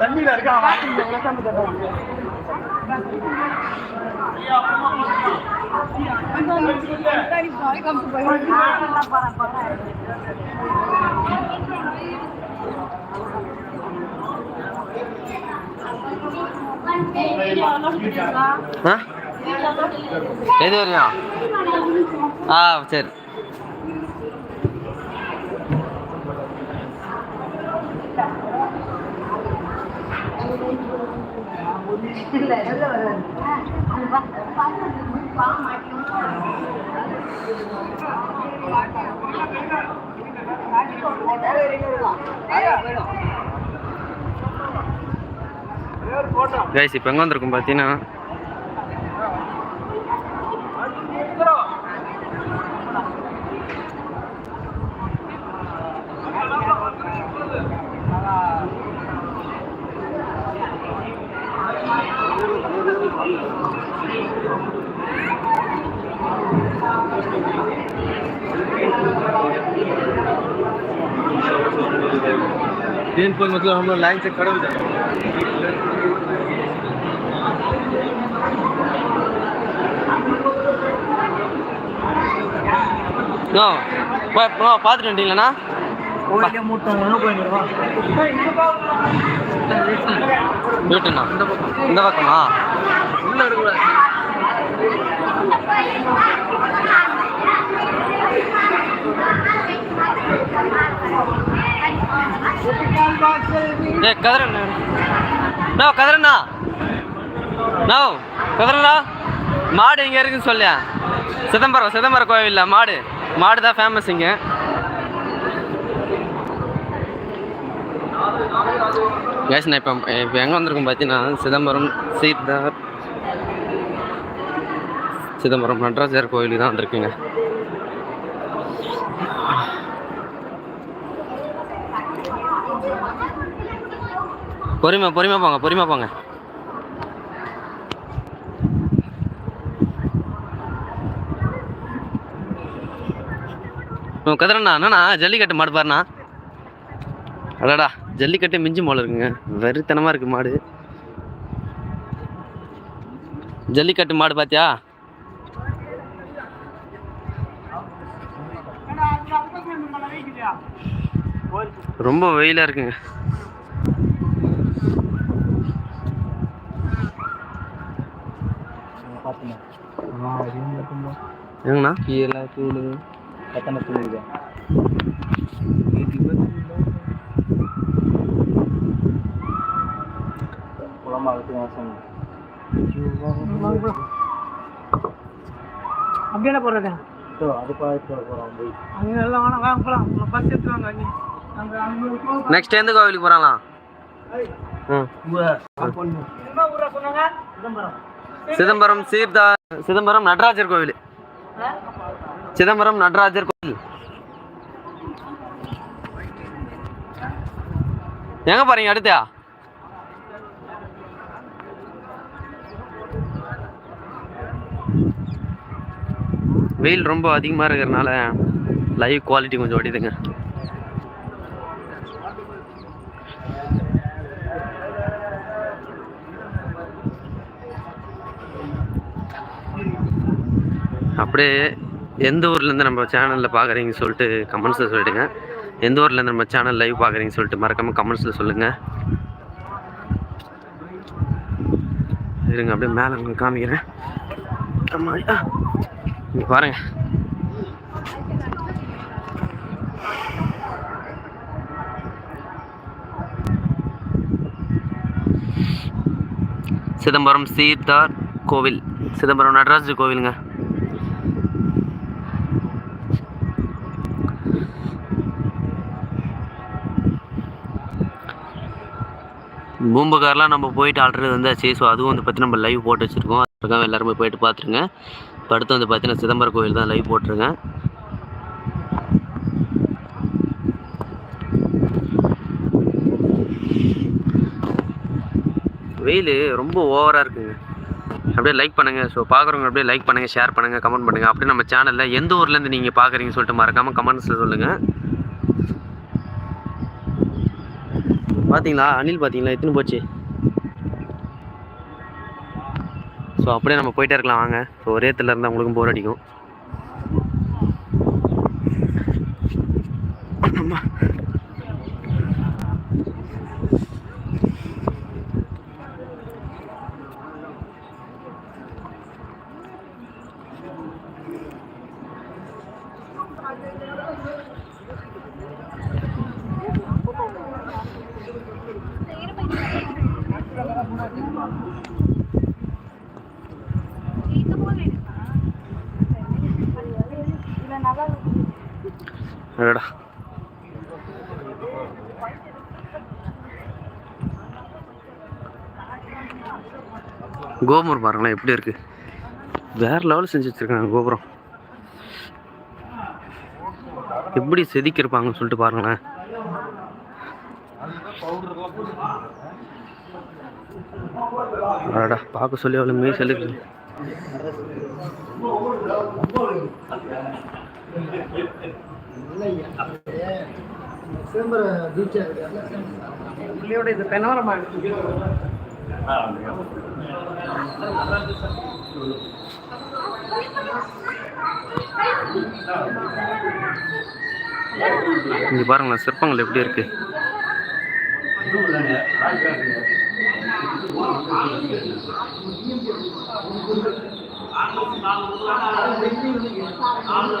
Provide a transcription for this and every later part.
தண்ணியில இருக்கான் எது வரையும் ஆ சரி. கைஸ் இப்போ எங்கே வந்திருக்கும் பார்த்தீங்கன்னா ट्रेन पर मतलब हम लोग लाइन से खड़े हो जाते हैं நோ நோ பார்த்துட்டு வந்துட்டீங்களாண்ணா கோயிலே மூட்டம் ஒன்று போயிருவா வீட்டுண்ணா இந்த பக்கமா உள்ள இருக்கக்கூடாது ஏ கதிரண்ணா. நோ கதிரண்ணா. நோ கதிரண்ணா. மாடு இங்கே இருக்குன்னு சொல்லியா சிதம்பரம் சிதம்பரம் கோவிலில் மாடு. மாடு தான் ஃபேமஸ் இங்கே. கேஸ் நான் இப்போ இப்போ எங்கே வந்திருக்கோம் பார்த்தீங்கன்னா சிதம்பரம் சீர்தார் சிதம்பரம் நடராஜர் கோயிலுக்கு தான் வந்திருக்குங்க. பொறுமை பொறுமை போங்க பொறுமை போங்க. கதிரண்ணா என்னண்ணா ஜல்லிக்கட்டு மாடு பாருண்ணா. அடாடா ஜல்லிக்கட்டு மிஞ்சி மாடு இருக்குங்க. வெறித்தனமாக இருக்கு மாடு. ஜல்லிக்கட்டு மாடு பார்த்தியா ரொம்ப வெயிலாக இருக்குங்க. ஏங்கண்ணா கீழே தூள் எத்தனை தூள் வாசம் அப்படியே போடுறேன் அது போகிறோம் போய் அங்கே எல்லாம் வேணாம் வாங்க போகலாம் பஸ் எடுத்துவாங்க அங்கே நெக்ஸ்ட் எந்த கோவிலுக்கு சிதம்பரம். சிதம்பரம் சீர்தா சிதம்பரம் நடராஜர் கோவில். சிதம்பரம் நடராஜர் கோவில். எங்க போறீங்க அடுத்தா? வெயில் ரொம்ப அதிகமாக இருக்கிறதுனால லைவ் குவாலிட்டி கொஞ்சம் ஓடிதுங்க அப்படியே எந்த ஊர்லேருந்து நம்ம சேனலில் பார்க்குறீங்கன்னு சொல்லிட்டு கமெண்ட்ஸில் சொல்லிடுங்க. எந்த ஊர்லேருந்து நம்ம சேனல் லைவ் பார்க்குறீங்கன்னு சொல்லிட்டு மறக்காமல் கமெண்ட்ஸில் சொல்லுங்கள் இருங்க அப்படியே மேலே உங்களுக்கு காமிக்கிறேன். இங்கே பாருங்க. சிதம்பரம் சீர்தார் கோவில். சிதம்பரம் நடராஜர் கோவிலுங்க. பூம்புகார்லாம் நம்ம போயிட்டு ஆல்ரெடி வந்தாச்சு ஸோ அதுவும் வந்து பார்த்தி நம்ம லைவ் போட்டு வச்சுருக்கோம். அதுக்காக எல்லாருமே போயிட்டு பார்த்துருங்க இப்போ அடுத்து வந்து பார்த்தீங்கன்னா சிதம்பரம் கோவில் தான் லைவ் போட்டிருக்கேன். வெயில் ரொம்ப ஓவராக இருக்குங்க. அப்படியே லைக் பண்ணுங்கள் ஸோ பார்க்குறவங்க அப்படியே லைக் பண்ணுங்கள் ஷேர் பண்ணுங்கள் கமெண்ட் பண்ணுங்கள் அப்படியே நம்ம சேனலில் எந்த ஊர்லேருந்து நீங்கள் பார்க்குறீங்கன்னு சொல்லிட்டு மறக்காமல் கமெண்ட்ஸில் சொல்லுங்கள் பார்த்தீங்களா அனில் பார்த்தீங்களா எத்தனை போச்சு. ஸோ அப்படியே நம்ம போயிட்டே இருக்கலாம். வாங்க. ஸோ ஒரே இடத்துல இருந்தால் உங்களுக்கும் போர் அடிக்கும். அடடா கோபுரம் பாருங்களேன் எப்படி இருக்கு. வேற லெவலில் செஞ்சு வச்சிருக்காங்க கோபுரம். எப்படி செதுக்கியிருப்பாங்கன்னு சொல்லிட்டு பாருங்களேன். அடடா பார்க்க சொல்லி அவ்வளோ மீ செலுக்கு பிள்ளையோட இது பெனோரமா இங்கே பாருங்களேன் சிற்பங்கள் எப்படி இருக்கு?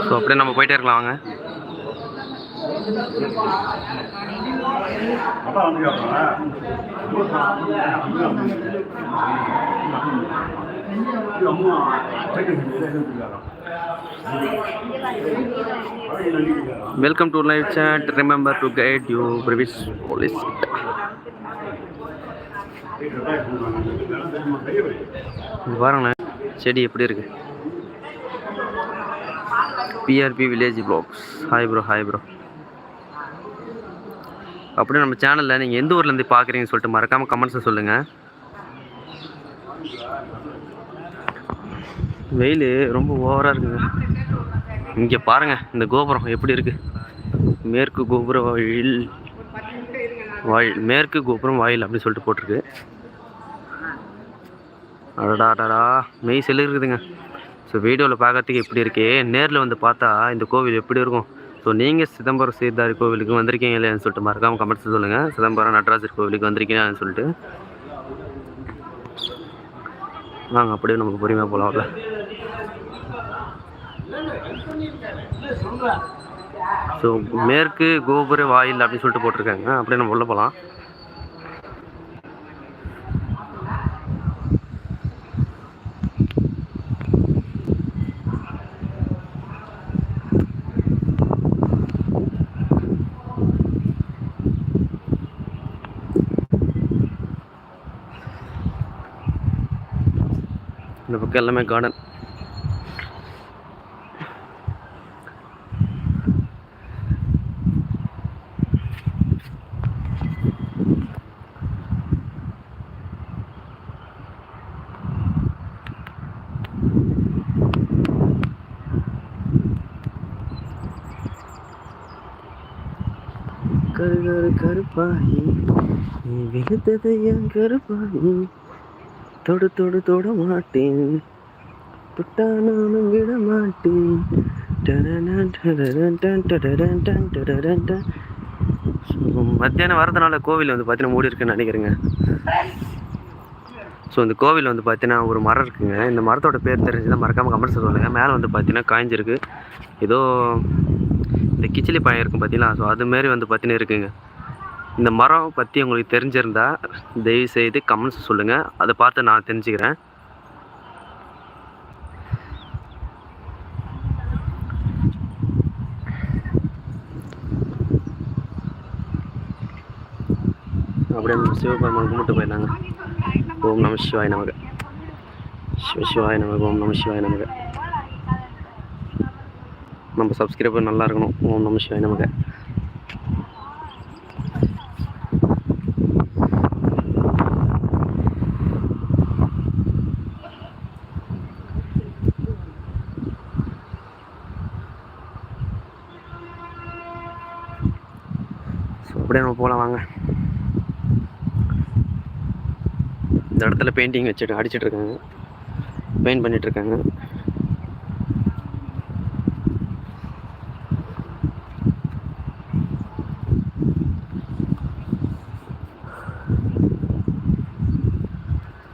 ஸோ அப்படியே நம்ம போயிட்டே இருக்கலாம் வாங்க. Welcome to live chat remember to guide you previous please பாருங்களேன் செடி எப்படி இருக்கு? PRP village blocks hi bro hi bro அப்படியே நம்ம சேனலில் நீங்கள் எந்த ஊர்லேருந்து பார்க்குறீங்கன்னு சொல்லிட்டு மறக்காமல் கமெண்ட்ஸை சொல்லுங்கள் வெயில் ரொம்ப ஓவராக இருக்குங்க இங்கே பாருங்கள் இந்த கோபுரம் எப்படி இருக்குது மேற்கு கோபுர வாயில் வாயில் மேற்கு கோபுரம் வாயில் அப்படின்னு சொல்லிட்டு போட்டிருக்கு. அடடா அடடா மெய் செல்லு இருக்குதுங்க ஸோ வீடியோவில் பார்க்கறதுக்கு எப்படி இருக்கே? நேரில் வந்து பார்த்தா இந்த கோவில் எப்படி இருக்கும்? ஸோ நீங்கள் சிதம்பரம் சீர்தாரி கோவிலுக்கு வந்திருக்கீங்க இல்லையான்னு சொல்லிட்டு மறக்காமல் கமெண்ட்ஸ் சொல்லுங்கள் சிதம்பரம் நடராஜர் கோவிலுக்கு வந்திருக்கீங்கன்னு சொல்லிட்டு. வாங்க அப்படியே நமக்கு பொறுமையாக போகலாம்ல ஸோ மேற்கு கோபுர வாயில் அப்படின்னு சொல்லிட்டு போட்டிருக்காங்க. அப்படியே நம்ம உள்ளே போகலாம் இந்த பக்கம் எல்லாமே கார்டன் கரு கரு கருப்பாயி நீ வெளுத்தது என் கருப்பாயி தொடு தொடு தொட மாட்டேன். தொட்டா நானும் விட மாட்டேன். மத்தியானம் வரதுனால கோவில் வந்து பார்த்தீங்கன்னா மூடி இருக்குன்னு நினைக்கிறேங்க. ஸோ இந்த கோவில் வந்து பார்த்தீங்கன்னா ஒரு மரம் இருக்குங்க. இந்த மரத்தோட பேர் தெரிஞ்சுதான் மறக்காமல் கமெண்ட் சொல்லுங்கள் மேலே வந்து பார்த்தீங்கன்னா காய்ஞ்சிருக்கு. ஏதோ இந்த கிச்சிலி பழம் இருக்கும் பார்த்தீங்களா ஸோ அது மாரி வந்து பார்த்தீங்கன்னா இருக்குங்க. இந்த மரம் பற்றி உங்களுக்கு தெரிஞ்சிருந்தால் தயவு செய்து கமெண்ட்ஸ் சொல்லுங்கள் அதை பார்த்து நான் தெரிஞ்சுக்கிறேன். அப்படியே நம்ம சிவபெருமான் கும்பிட்டு போயிடலாங்க ஓம் நம சிவாய் நமக. சிவ சிவாய் நமக ஓம் நம சிவாய் நமக. நம்ம சப்ஸ்கிரைபர் நல்லா இருக்கணும். ஓம் நம சிவாய் நமக. அப்படியே நம்ம போகலாம் வாங்க. இந்த இடத்துல பெயிண்டிங் வச்சுட்டு அடிச்சிட்டு இருக்காங்க. பெயிண்ட் பண்ணிட்டு இருக்காங்க.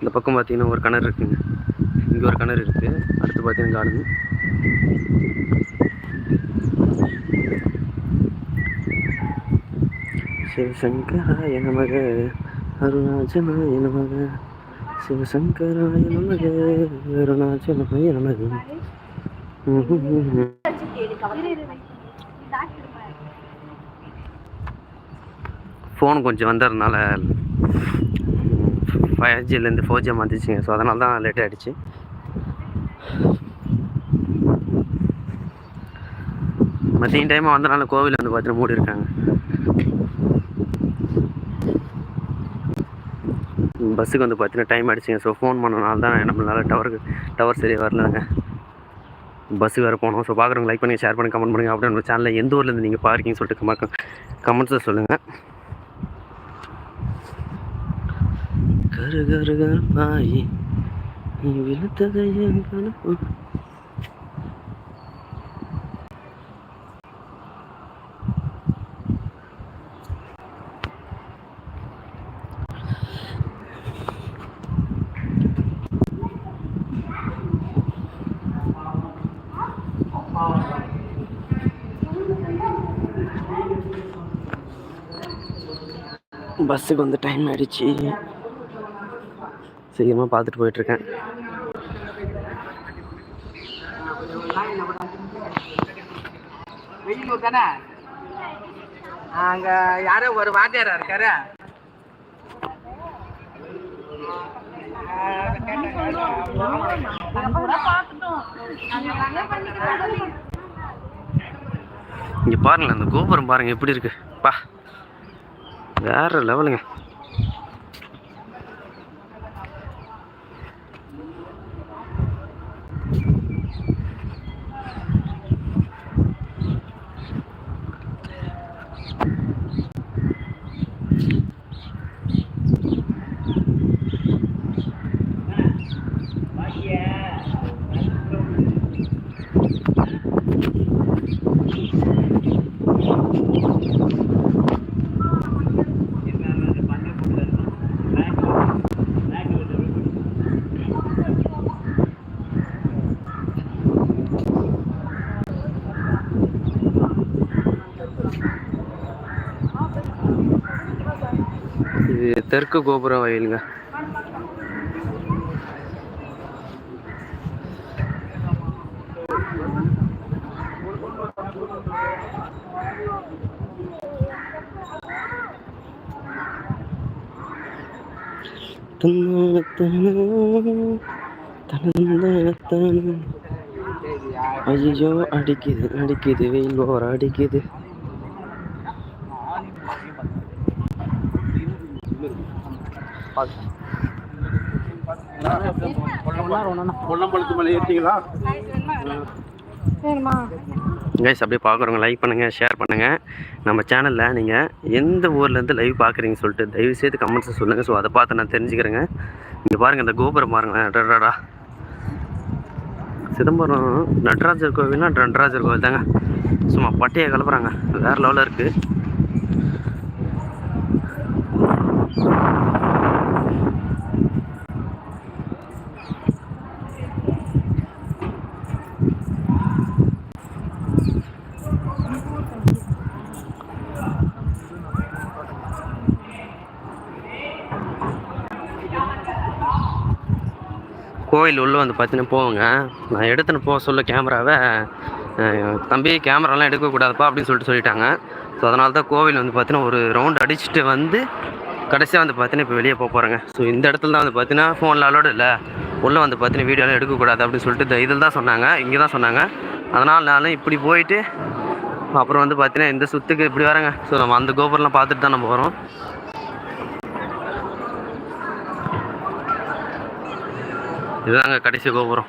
இந்த பக்கம் பார்த்தீங்கன்னா ஒரு கிணறு இருக்குங்க. இங்கே ஒரு கிணறு இருக்குது அடுத்து பார்த்தீங்கன்னா கார்டன் சிவசங்கராய நமக அருணாச்சலாய நமக சிவசங்கராய நமக அருணாச்சலாய நமக. ஃபோன் கொஞ்சம் வந்ததுனால ஃபைவ் ஜிலேருந்து ஃபோர் ஜி மாற்றிச்சிங்க ஸோ அதனால தான் லேட் ஆகிடுச்சு மதியம் டைமாக வந்தனால கோவில் வந்து பார்த்துட்டு மூடி இருக்காங்க பஸ்ஸுக்கு வந்து பார்த்தீங்கன்னா டைம் ஆகிடுச்சிங்க ஸோ ஃபோன் பண்ணனால தான் நம்மளால் டவருக்கு டவர் சரியாக வரலங்க. பஸ்ஸு வேறு போகணும். ஸோ பார்க்குறவங்க லைக் பண்ணி ஷேர் பண்ணி கமெண்ட் பண்ணுங்கள் அப்படியே நம்ம சேனலில் எந்த ஊர்லேருந்து நீங்கள் பார்க்கிங்கன்னு சொல்லிட்டு கமெண்ட் கமெண்ட்ஸில் சொல்லுங்கள் கரு கரு கருப்பாயி நீ பஸ்ஸுக்கு வந்து டைம் ஆயிடுச்சு. சீக்கிரமாக பார்த்துட்டு போயிட்டுருக்கேன். வெயில் தானே அங்க யாரோ ஒரு வாத்தியாரா இருக்காரு? இங்கே பாருங்களேன் அந்த கோபுரம் பாருங்கள் எப்படி இருக்கு. பா. வேற லெவலுங்க. இது தெற்கு கோபுரம் வயலுங்க ஐயோ அடிக்குது அடிக்குது வெயில் ஓர அடிக்குது பொன்னம்பலத்து கைஸ் அப்படியே பார்க்குறவங்க லைக் பண்ணுங்கள் ஷேர் பண்ணுங்கள் நம்ம சேனலில் நீங்கள் எந்த ஊர்லேருந்து லைவ் பார்க்குறீங்கன்னு சொல்லிட்டு தயவு செய்து கமெண்ட்ஸை சொல்லுங்கள் ஸோ அதை பார்த்து நான் தெரிஞ்சுக்கிறேங்க. இங்கே பாருங்கள் இந்த கோபுரம் பாருங்களேன். டடடா சிதம்பரம் நடராஜர் கோவில்னா நடராஜர் கோவில் தாங்க. சும்மா பட்டையை கிளப்புறாங்க வேறு லெவலில் இருக்குது கோயில் உள்ளே வந்து பார்த்தீங்கன்னா போவோங்க நான் எடுத்துன்னு போக சொல்ல கேமராவை. தம்பி கேமராலாம் எடுக்கக்கூடாதுப்பா அப்படின்னு சொல்லிட்டு சொல்லிட்டாங்க. ஸோ அதனால தான் கோவில் வந்து பார்த்தீங்கன்னா ஒரு ரவுண்ட் அடிச்சுட்டு வந்து கடைசியாக வந்து பார்த்தீங்கன்னா இப்போ வெளியே போக போகிறேங்க ஸோ இந்த இடத்துல தான் வந்து பார்த்தீங்கன்னா ஃபோனில் அலோடு இல்லை. உள்ளே வந்து பார்த்தீங்கன்னா வீடியோலாம் எடுக்கக்கூடாது அப்படின்னு சொல்லிட்டு இதில் தான் சொன்னாங்க. இங்கே தான் சொன்னாங்க. அதனால் நானும் இப்படி போயிட்டு அப்புறம் வந்து பார்த்தீங்கன்னா இந்த சுற்றுக்கு இப்படி வரேங்க. ஸோ நம்ம அந்த கோபுரம்லாம் பார்த்துட்டு தான் நம்ம வரோம். இதுதாங்க கடைசி கோபுரம்.